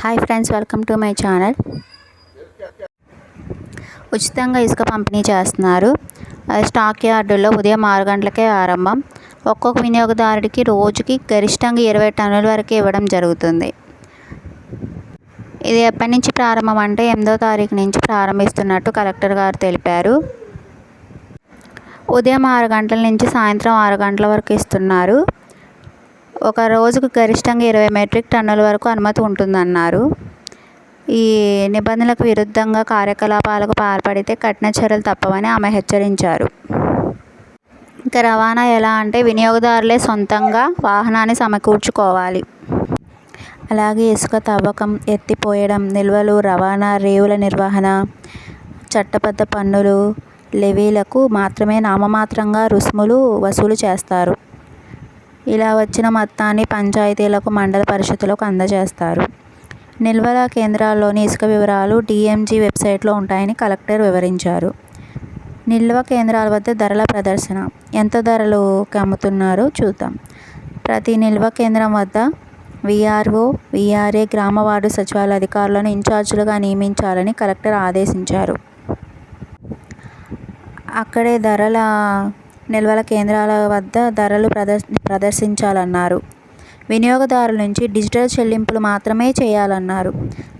Hi friends welcome to my channel ఉచితంగా ఇసుక పంపిణీ చేస్తున్నారు. స్టాక్ యార్డుల్లో ఉదయం ఆరు గంటలకే ఆరంభం. ఒక్కొక్క వినియోగదారుడికి రోజుకి గరిష్టంగా ఇరవై టన్నుల వరకు ఇవ్వడం జరుగుతుంది. ఇది ఎప్పటి నుంచి ప్రారంభం అంటే ఎనిమిదో తారీఖు నుంచి ప్రారంభిస్తున్నట్టు కలెక్టర్ గారు తెలిపారు. ఉదయం ఆరు గంటల నుంచి సాయంత్రం ఆరు గంటల వరకు ఇస్తున్నారు. ఒక రోజుకు గరిష్టంగా ఇరవై మెట్రిక్ టన్నుల వరకు అనుమతి ఉంటుందన్నారు. ఈ నిబంధనలకు విరుద్ధంగా కార్యకలాపాలకు పాల్పడితే కఠిన చర్యలు తప్పవని ఆమె హెచ్చరించారు. ఇంకా రవాణా ఎలా అంటే వినియోగదారులే సొంతంగా వాహనాన్ని సమకూర్చుకోవాలి. అలాగే ఇసుక తవ్వకం ఎత్తిపోయడం నిల్వలు రవాణా రేవుల నిర్వహణ చట్టబద్ధ పన్నులు లెవీలకు మాత్రమే నామమాత్రంగా రుసుములు వసూలు చేస్తారు. ఇలా వచ్చిన మొత్తాన్ని పంచాయతీలకు మండల పరిషత్తులకు అందజేస్తారు. నిల్వల కేంద్రాల్లోని ఇసుక వివరాలు డిఎంజీ వెబ్సైట్లో ఉంటాయని కలెక్టర్ వివరించారు. నిల్వ కేంద్రాల వద్ద ధరల ప్రదర్శన. ఎంత ధరలు అమ్ముతున్నారో చూద్దాం. ప్రతి నిల్వ కేంద్రం వద్ద విఆర్ఓ విఆర్ఏ గ్రామ వార్డు సచివాలయ అధికారులను ఇన్ఛార్జీలుగా నియమించాలని కలెక్టర్ ఆదేశించారు. అక్కడే ధరల నిల్వల కేంద్రాల వద్ద ధరలు ప్రదర్ ప్రదర్శించాలన్నారు. వినియోగదారుల నుంచి డిజిటల్ చెల్లింపులు మాత్రమే చేయాలన్నారు.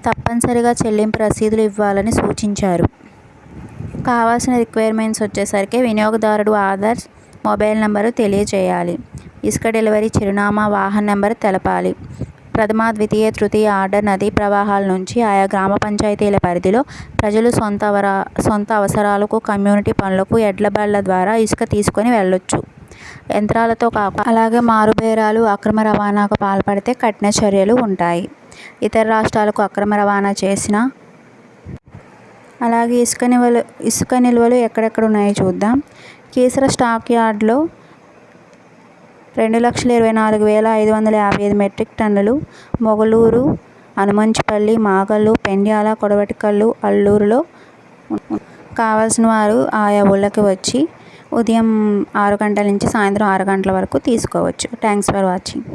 తప్పనిసరిగా చెల్లింపు రసీదులు ఇవ్వాలని సూచించారు. కావాల్సిన రిక్వైర్మెంట్స్ వచ్చేసరికి వినియోగదారుడు ఆధార్ మొబైల్ నెంబరు తెలియజేయాలి. ఇసుక డెలివరీ చిరునామా వాహన నెంబర్ తెలపాలి. ప్రథమ ద్వితీయ తృతీయ ఆర్డర్ నదీ ప్రవాహాల నుంచి ఆయా గ్రామ పంచాయతీల పరిధిలో ప్రజలు సొంత అవరా సొంత అవసరాలకు కమ్యూనిటీ పనులకు ఎడ్ల బళ్ళ ద్వారా ఇసుక తీసుకొని వెళ్ళొచ్చు. యంత్రాలతో కాక అలాగే మారుబేరాలు అక్రమ రవాణాకు పాల్పడితే కఠిన చర్యలు ఉంటాయి. ఇతర రాష్ట్రాలకు అక్రమ రవాణా చేసిన అలాగే ఇసుక నిల్వలు ఇసుక నిల్వలు ఎక్కడెక్కడ ఉన్నాయో చూద్దాం. కీసర స్టాక్ యార్డ్లో రెండు లక్షల ఇరవై నాలుగు వేల ఐదు వందల యాభై ఐదు మెట్రిక్ టన్నులు మొగలూరు అనుమంచిపల్లి మాగల్లు పెండ్యాల కొడవటికల్లు అల్లూరులో కావాల్సిన వారు ఆయా ఊళ్ళకి వచ్చి ఉదయం ఆరు గంటల నుంచి సాయంత్రం ఆరు గంటల వరకు తీసుకోవచ్చు. Thanks for watching.